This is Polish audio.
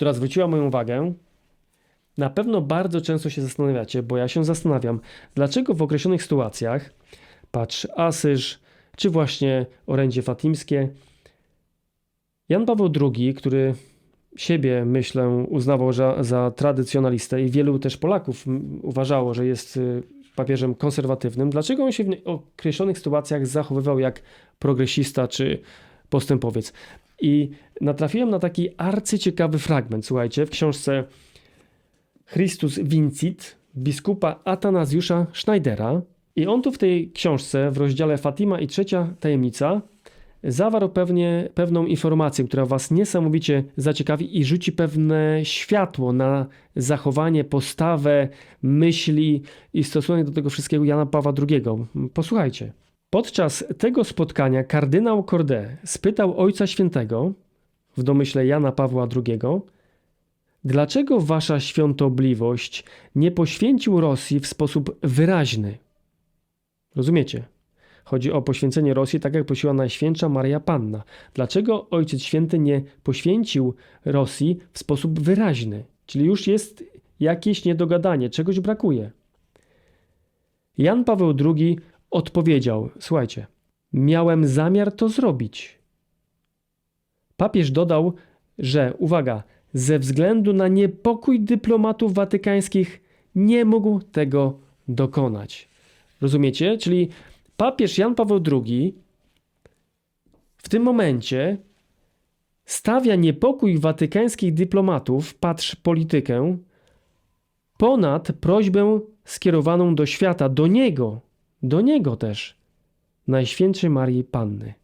która zwróciła moją uwagę. Na pewno bardzo często się zastanawiacie, bo ja się zastanawiam, dlaczego w określonych sytuacjach, patrz Asyż, czy właśnie orędzie fatimskie, Jan Paweł II, który siebie, myślę, uznawał za, za tradycjonalistę i wielu też Polaków uważało, że jest y, papieżem konserwatywnym, dlaczego on się w określonych sytuacjach zachowywał jak progresista czy postępowiec? I natrafiłem na taki arcyciekawy fragment, słuchajcie, w książce Christus Vincit biskupa Atanazjusza Schneidera. I on tu w tej książce, w rozdziale Fatima i trzecia tajemnica, zawarł pewnie, pewną informację, która Was niesamowicie zaciekawi i rzuci pewne światło na zachowanie, postawę, myśli i stosunek do tego wszystkiego Jana Pawła II. Posłuchajcie. Podczas tego spotkania kardynał Corday spytał Ojca Świętego, w domyśle Jana Pawła II, dlaczego Wasza świątobliwość nie poświęcił Rosji w sposób wyraźny? Rozumiecie? Chodzi o poświęcenie Rosji, tak jak prosiła Najświętsza Maria Panna. Dlaczego Ojciec Święty nie poświęcił Rosji w sposób wyraźny? Czyli już jest jakieś niedogadanie, czegoś brakuje. Jan Paweł II odpowiedział: Słuchajcie, miałem zamiar to zrobić. Papież dodał, że uwaga, ze względu na niepokój dyplomatów watykańskich nie mógł tego dokonać. Rozumiecie? Czyli papież Jan Paweł II w tym momencie stawia niepokój watykańskich dyplomatów, patrz politykę, ponad prośbę skierowaną do świata, do niego, do niego też, Najświętszej Marii Panny.